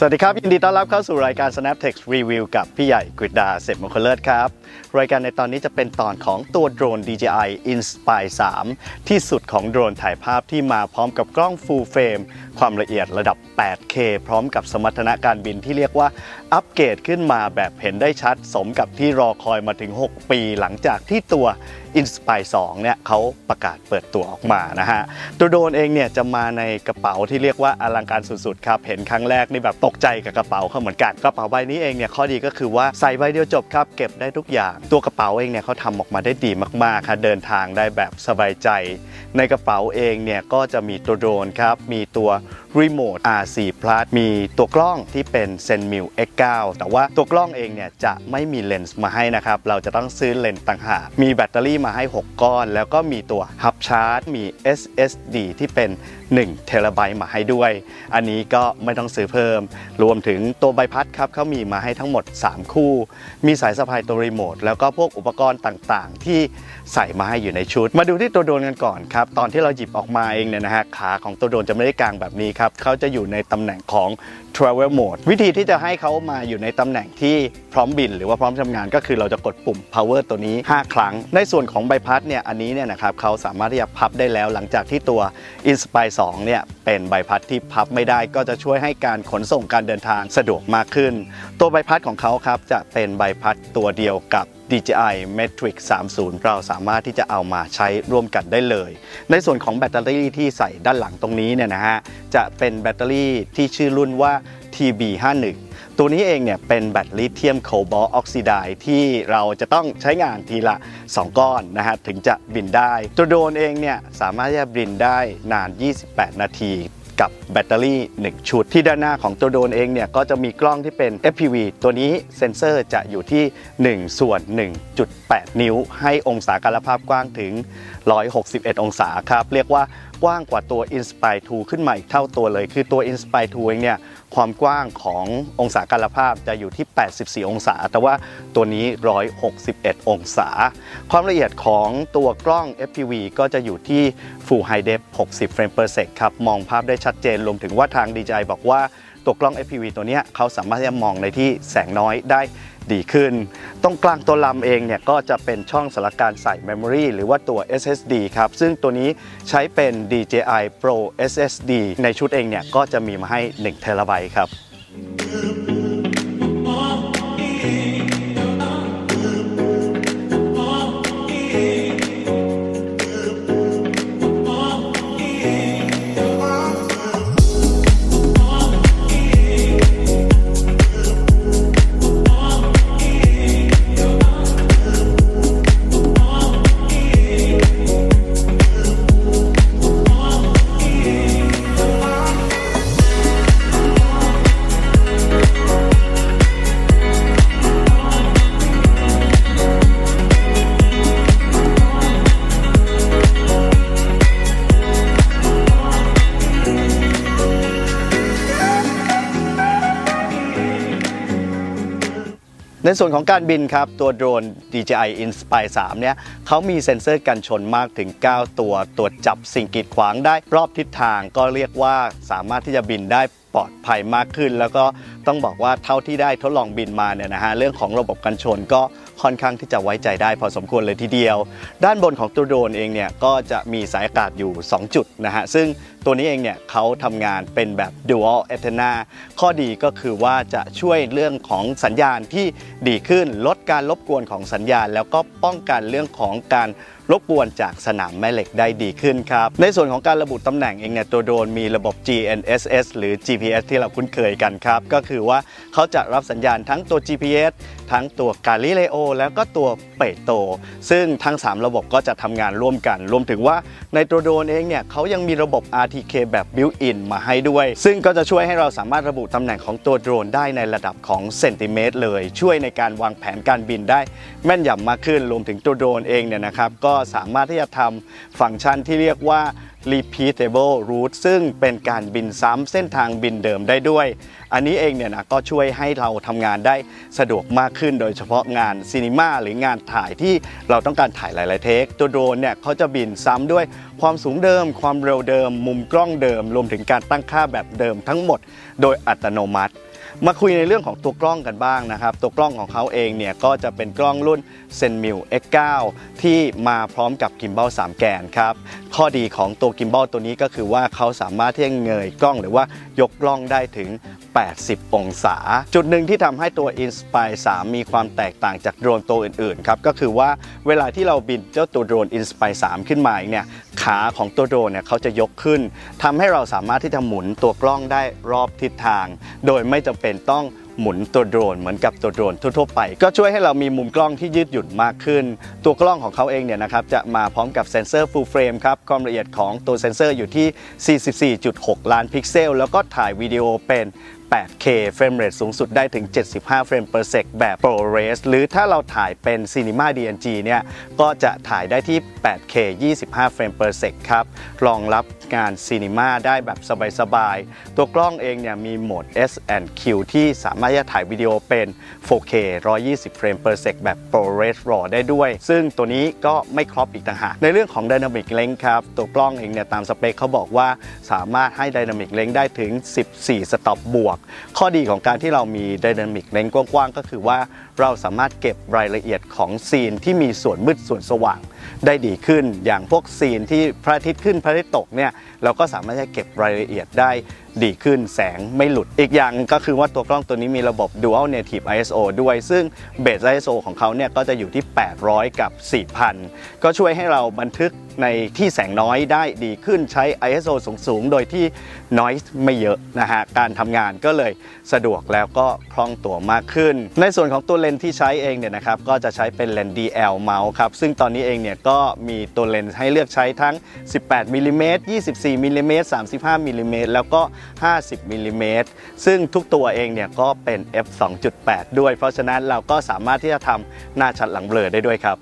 สวัสดีครับ ยินดีต้อนรับเข้าสู่รายการ SnapText Review กับพี่ใหญ่กฤษดาเสพมงคลเลิศครับ รายการในตอนนี้จะเป็นตอนของตัวโดรน DJI Inspire 3 ที่สุดของโดรนถ่ายภาพที่มาพร้อมกับกล้อง Full Frame ความละเอียดระดับ 8K พร้อมกับสมรรถนะการบินที่เรียกว่าอัปเกรดขึ้นมาแบบเห็นได้ชัด สมกับที่รอคอยมาถึง 6 ปีหลังจากที่ตัว Inspire 2เนี่ยเขาประกาศเปิดตัวออกมานะฮะตัวโดนเองเนี่ยจะมาในกระเป๋าที่เรียกว่าอลังการสุดๆครับเห็นครั้งแรกนี่แบบตกใจกับกระเป๋าเขาเหมือนกันกระเป๋าใบนี้เองเนี่ยข้อดีก็คือว่าใส่ใบเดียวจบครับเก็บได้ทุกอย่าง ตัวกระเป๋าเองเนี่ยเขาทำออกมาได้ดีมากๆครับเดินทางได้แบบสบายใจ ในกระเป๋าเองเนี่ยก็จะมีตัวโดรนครับ มีตัวรีโมท R4 Plus มีตัวกล้องที่เป็น s e n m i l X9 แต่ว่าตัวกล้องเองเนี่ยจะไม่มีเลนส์มาให้นะครับ เราจะต้องซื้อเลนส์ต่างหาก มีแบตเตอรี่มาให้ 6 ก้อน แล้วก็มีตัวฮับชาร์จ มี SSD ที่เป็น1เทราไบต์มาให้ด้วย อันนี้ก็ไม่ต้องซื้อเพิ่ม รวมถึงตัวใบพัดครับเขามีมาให้ทั้งหมด 3 คู่ มีสายสะพายตัวรีโมทแล้วก็พวกอุปกรณ์ต่างๆ ที่ใส่มาให้อยู่ในชุด มาดูที่ตัวโดรนกันก่อนครับ ตอนที่เราหยิบออกมาเองเนี่ยนะฮะขาของตัวโดรนจะไม่ได้กางแบบนี้ครับเขาจะอยู่ในตำแหน่งของ travel mode วิธีที่จะให้เขามาอยู่ในตำแหน่งที่พร้อมบิน หรือว่าพร้อมทำงานก็คือเราจะกดปุ่ม power ตัวนี้ 5 ครั้ง ในส่วนของใบพัดเนี่ยอันนี้เนี่ยนะครับเขาสามารถที่จะพับได้แล้วหลังจากที่ตัว Inspire 2เนี่ยเป็นใบพัดที่พับไม่ได้ก็จะช่วยให้การขนส่งการเดินทางสะดวกมากขึ้น ตัวใบพัดของเขาครับจะเป็นใบพัดตัวเดียวกับ DJI Matrix 30 เราสามารถที่จะเอามาใช้ร่วมกันได้เลย ในส่วนของแบตเตอรี่ที่ใส่ด้านหลังตรงนี้เนี่ยนะฮะจะเป็นแบตเตอรี่ที่ชื่อรุ่นว่า TB51 ตัวนี้เองเนี่ยเป็นแบตลิเธียมโคบอลต์ออกซิไดด์ที่เราจะต้องใช้งานทีละ 2 ก้อนนะฮะถึงจะบินได้ ตัวโดรนเองเนี่ยสามารถจะบินได้นาน 28 นาทีกับแบตเตอรี่ 1 ชุด ที่ด้านหน้าของตัวโดรนเองเนี่ยก็จะมีกล้องที่เป็น FPV ตัวนี้เซ็นเซอร์จะอยู่ที่ 1 ส่วน 1.8 นิ้ว ให้องศาการภาพกว้างถึง 161 องศาครับ เรียกว่ากว้างกว่าตัว Inspire 2 ขึ้นมาอีกเท่าตัวเลย คือตัว Inspire 2เองเนี่ย ความกว้างขององศาการภาพจะอยู่ที่ 84 องศา แต่ว่าตัวนี้ 161 องศา ความละเอียดของตัวกล้อง FPV ก็จะอยู่ที่ Full High Def 60เฟรม per sec ครับ มองภาพได้ชัดเจน รวมถึงว่าทาง DJI บอกว่าตัวกล้อง FPV ตัวนี้เขาสามารถที่จะมองในที่แสงน้อยได้ ดีขึ้น ตรงกลางตัวลำเองเนี่ยก็จะเป็นช่องสารการใส่ Memory หรือว่าตัว SSD ครับ ซึ่งตัวนี้ใช้เป็น DJI Pro SSD ในชุดเองเนี่ยก็จะมีมาให้1 t b ครับ ในส่วนของการบินครับ ตัวโดรน DJI Inspire 3 เนี่ยเขามีเซ็นเซอร์กันชนมากถึง 9 ตัวตรวจจับสิ่งกีดขวางได้รอบทิศทาง ก็เรียกว่าสามารถที่จะบินได้ ลอดภัยมากขึ้น แล้วก็ต้องบอกว่าเท่าที่ได้ทดลองบินมาเนี่ยนะฮะเรื่องของระบบกันชนก็ค่อนข้างที่จะไว้ใจได้พอสมควรเลยทีเดียว ด้านบนของตัวโดรนเองเนี่ยก็จะมีสายอากาศอยู่ 2 จุดนะฮะซึ่งตัวนี้เองเนี่ยเขาทำงานเป็นแบบ dual antenna ข้อดีก็คือว่าจะช่วยเรื่องของสัญญาณที่ดีขึ้นลดการรบกวนของสัญญาณ แล้วก็ป้องกันเรื่องของการรบกวนจากสนามแม่เหล็กได้ดีขึ้นครับในส่วนของการระบุตำแหน่งเองเนี่ยตัวโดรนมีระบบ GNSS หรือ GPS ที่เราคุ้นเคยกันครับ ก็คือว่าเขาจะรับสัญญาณทั้งตัว GPS ทั้งตัวกาลิเลโอแล้วก็ตัวเปโต ซึ่งทั้ง 3 ระบบก็จะทำงานร่วมกัน รวมถึงว่าในตัวโดรนเองเนี่ยเขายังมีระบบ RTK แบบ built-in มาให้ด้วย ซึ่งก็จะช่วยให้เราสามารถระบุตำแหน่งของตัวโดรนได้ในระดับของเซนติเมตรเลย ช่วยในการวางแผนการบินได้แม่นยำมากขึ้น รวมถึงตัวโดรนเองเนี่ยนะครับก็สามารถที่จะทำฟังก์ชันที่เรียกว่า repeatable route ซึ่งเป็นการบินซ้ำเส้นทางบินเดิมได้ด้วย อันนี้เองเนี่ยนะก็ช่วยให้เราทำงานได้สะดวกมากขึ้น โดยเฉพาะงานซีนีมาหรืองานถ่ายที่เราต้องการถ่ายหลาย ๆ เทค ตัวโดรนเนี่ยเขาจะบินซ้ำด้วยความสูงเดิม ความเร็วเดิม มุมกล้องเดิม รวมถึงการตั้งค่าแบบเดิมทั้งหมด โดยอัตโนมัติ มาคุยในเรื่องของตัวกล้องกันบ้างนะครับ ตัวกล้องของเขาเองเนี่ยก็จะเป็นกล้องรุ่น Zenmil X9 ที่มาพร้อมกับกิมบ a ล3 แกนครับ ข้อดีของตัวกิมบ a ลตัวนี้ก็คือว่าเขาสามารถที่จะเงยกล้องหรือว่ายกกล้องได้ถึง 80 องศา จุดหนึ่งที่ทำให้ตัว Inspire 3 มีความแตกต่างจากโดรนตัวอื่นๆครับก็คือว่าเวลาที่เราบินเจ้าตัวโดรน Inspire 3 ขึ้นมาเนี่ย ขาของตัวโดรนเนี่ยเขาจะยกขึ้นทำให้เราสามารถที่จะหมุนตัวกล้องได้รอบทิศทาง โดยไม่จำเป็นต้องหมุนตัวโดรนเหมือนกับตัวโดรนทั่วๆไป ก็ช่วยให้เรามีมุมกล้องที่ยืดหยุ่นมากขึ้น ตัวกล้องของเขาเองเนี่ยนะครับจะมาพร้อมกับเซ็นเซอร์ full frame ครับความละเอียดของตัวเซ็นเซอร์อยู่ที่ 44.6 ล้านพิกเซล แล้วก็ถ่ายวิดีโอเป็น 8K เฟรมเรทสูงสุดได้ถึง 75 เฟรม per sec แบบ ProRes หรือถ้าเราถ่ายเป็น Cinema DNG เนี่ยก็จะถ่ายได้ที่ 8K 25 เฟรม per sec ครับรองรับงาน Cinema ได้แบบสบายๆ ตัวกล้องเองเนี่ยมีโหมด S&Q ที่สามารถจะถ่ายวิดีโอเป็น 4K 120 เฟรม per sec แบบ ProRes RAW ได้ด้วย ซึ่งตัวนี้ก็ไม่ครอบอีกต่างหากในเรื่องของ Dynamic Range ครับตัวกล้องเองเนี่ยตามสเปคเขาบอกว่าสามารถให้ Dynamic Range ได้ถึง 14 สต็อปบวกข้อดีของการที่เรามีไดนามิกเลนส์กว้างๆก็คือว่า เราสามารถเก็บรายละเอียดของซีนที่มีส่วนมืดส่วนสว่าง ได้ดีขึ้น อย่างพวกซีนที่พระอาทิตย์ขึ้นพระอาทิตย์ตกเนี่ยเราก็สามารถจะเก็บรายละเอียดได้ดีขึ้นแสงไม่หลุดอีกอย่างก็คือว่าตัวกล้องตัวนี้มีระบบ Dual Native ISO ด้วย ซึ่งเบส ISO ของเขาเนี่ยก็จะอยู่ที่ 800 กับ 4,000 ก็ช่วยให้เราบันทึกในที่แสงน้อยได้ดีขึ้นใช้ ISO สูงๆ โดยที่ noise ไม่เยอะนะฮะการทำงานก็เลยสะดวกแล้วก็คล่องตัวมากขึ้น ในส่วนของตัวเลนส์ที่ใช้เองเนี่ยนะครับก็จะใช้เป็นเลนส์ DL เมาส์ครับซึ่งตอนนี้เองเนี่ยก็มีตัวเลนส์ให้เลือกใช้ทั้ง 18มิลลิเมตร24มิลลิเมตร35มิลลิเมตรแล้วก็ 50มิลลิเมตรซึ่งทุกตัวเองเนี่ยก็เป็น f 2.8 ด้วย เพราะฉะนั้นเราก็สามารถที่จะทำหน้าชัดหลังเบลอได้ด้วยครับ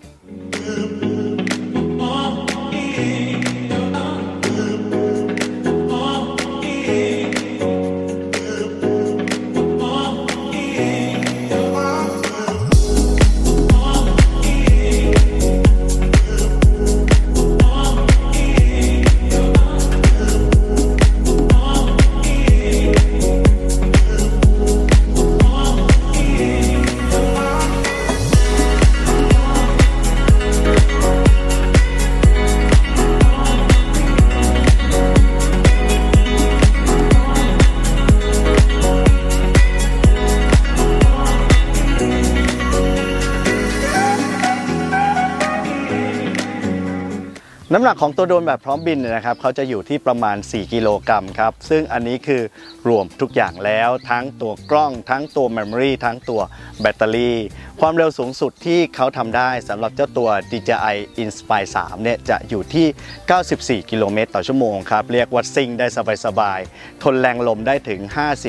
น้ำหนักของตัวโดรนแบบพร้อมบินเนี่ยนะครับเขาจะอยู่ที่ประมาณ 4 กิโลกรัมครับ ซึ่งอันนี้คือรวมทุกอย่างแล้ว ทั้งตัวกล้อง ทั้งตัวเมมโมรีทั้งตัวแบตเตอรี่ ความเร็วสูงสุดที่เขาทำได้สำหรับเจ้าตัว DJI Inspire 3 เนี่ยจะอยู่ที่ 94 กิโลเมตรต่อชั่วโมงครับ เรียกว่าซิ่งได้สบายๆ ทนแรงลมได้ถึง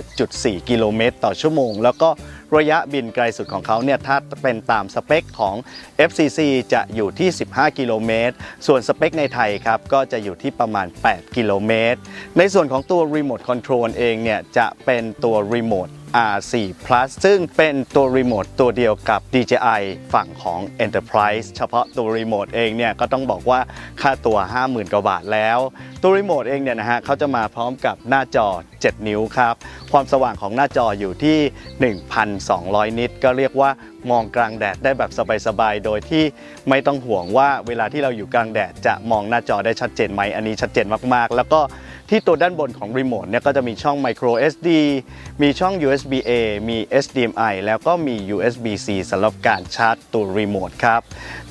50.4 กิโลเมตรต่อชั่วโมง แล้วก็ระยะบินไกลสุดของเขาเนี่ยถ้าเป็นตามสเปคของ FCC จะอยู่ที่ 15 กิโลเมตร ส่วนสเปคในไทยครับก็จะอยู่ที่ประมาณ 8 กิโลเมตร ในส่วนของตัว Remote Control เองเนี่ยจะเป็นตัว Remote R4 Plus ซึ่งเป็นตัวรีโมทตัวเดียวกับ DJI ฝั่งของ Enterprise เฉพาะตัวรีโมทเองเนี่ยก็ต้องบอกว่าค่าตัว 50,000 กว่าบาทแล้ว ตัวรีโมทเองเนี่ยนะฮะเขาจะมาพร้อมกับหน้าจอ 7 นิ้วครับ ความสว่างของหน้าจออยู่ที่ 1,200 นิต ก็เรียกว่ามองกลางแดดได้แบบสบายๆ โดยที่ไม่ต้องห่วงว่าเวลาที่เราอยู่กลางแดดจะมองหน้าจอได้ชัดเจนไหม อันนี้ชัดเจนมากๆ แล้วก็ ที่ตัวด้านบนของรีโมทเนี่ยก็จะมีช่อง micro SD มีช่อง USB A มี HDMI แล้วก็มี USB C สำหรับการชาร์จตัวรีโมทครับ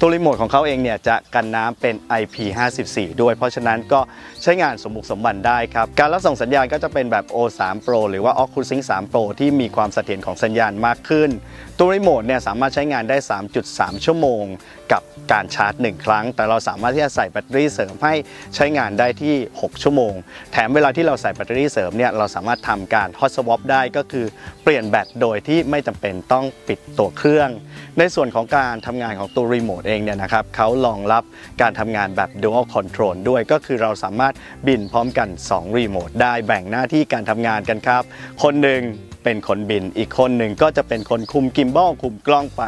ตัวรีโมทของเขาเองเนี่ยจะกันน้ำเป็น IP54 ด้วย เพราะฉะนั้นก็ใช้งานสมบุกสมบันได้ครับ การรับส่งสัญญาณก็จะเป็นแบบ O3 Pro หรือว่า Oculus 3 Pro ที่มีความเสถียรของสัญญาณมากขึ้น ตัวรีโมทเนี่ยสามารถใช้งานได้ 3.3 ชั่วโมงกับการชาร์จ 1 ครั้ง แต่เราสามารถที่จะใส่แบตเตอรี่เสริมให้ใช้งานได้ที่ 6 ชั่วโมง แถมเวลาที่เราใส่แบตเตอรี่เสริมเนี่ยเราสามารถทำการ hot swap ได้ก็คือเปลี่ยนแบตโดยที่ไม่จำเป็นต้องปิดตัวเครื่อง ในส่วนของการทำงานของตัวรีโมทเองเนี่ยนะครับเขารองรับการทำงานแบบ dual control ด้วยก็คือเราสามารถบินพร้อมกัน 2 รีโมทได้แบ่งหน้าที่การทำงานกันครับ คนหนึ่ง เป็นคนบิน อีกคนหนึ่งก็จะเป็นคนคุมกิมบอลคุมกล้องไป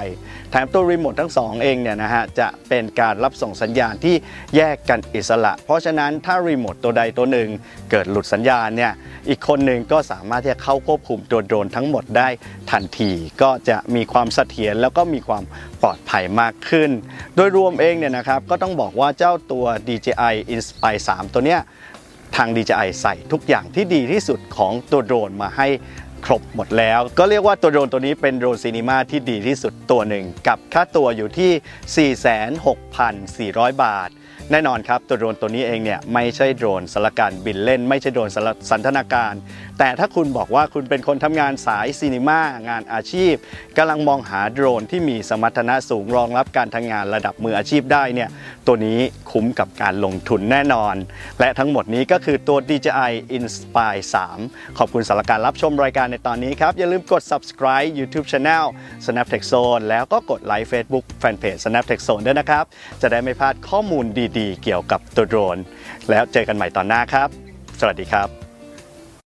แถมตัวรีโมททั้งสองเองเนี่ยนะนะฮะจะเป็นการรับส่งสัญญาณที่แยกกันอิสระ เพราะฉะนั้นถ้ารีโมทตัวใดตัวหนึ่งเกิดหลุดสัญญาณเนี่ยอีกคนหนึ่งก็สามารถที่จะเข้าควบคุมตัวโดรนทั้งหมดได้ทันทีก็จะมีความเสถียรแล้วก็มีความปลอดภัยมากขึ้น โดยรวมเองเนี่ยนะครับก็ต้องบอกว่าเจ้าตัว DJI Inspire 3 ตัวเนี้ยทาง DJI ใส่ทุกอย่างที่ดีที่สุดของตัวโดรนมาให้ ครบหมดแล้ว ก็เรียกว่าตัวโดรนตัวนี้เป็นโดรนซีนีมาที่ดีที่สุดตัวหนึ่ง กับค่าตัวอยู่ที่ 46,400 บาท แน่นอนครับตัวโดรนตัวนี้เองเนี่ยไม่ใช่โดรนสำหรับการบินเล่น ไม่ใช่โดรนสำหรับสันทนาการ แต่ถ้าคุณบอกว่าคุณเป็นคนทำงานสายซีนีมางานอาชีพกำลังมองหาโดรนที่มีสมรรถนะสูงรองรับการทำงานระดับมืออาชีพได้เนี่ย ตัวนี้คุ้มกับการลงทุนแน่นอน และทั้งหมดนี้ก็คือตัว DJI Inspire 3 ขอบคุณสำหรับการรับชมรายการในตอนนี้ครับ อย่าลืมกด subscribe YouTube Channel Snaptech Zone แล้วก็กดไลค์ Facebook Fanpage Snaptech Zone ด้วยนะครับ จะได้ไม่พลาดข้อมูลดีๆ เกี่ยวกับตัวโดรน แล้วเจอกันใหม่ตอนหน้าครับ สวัสดีครับ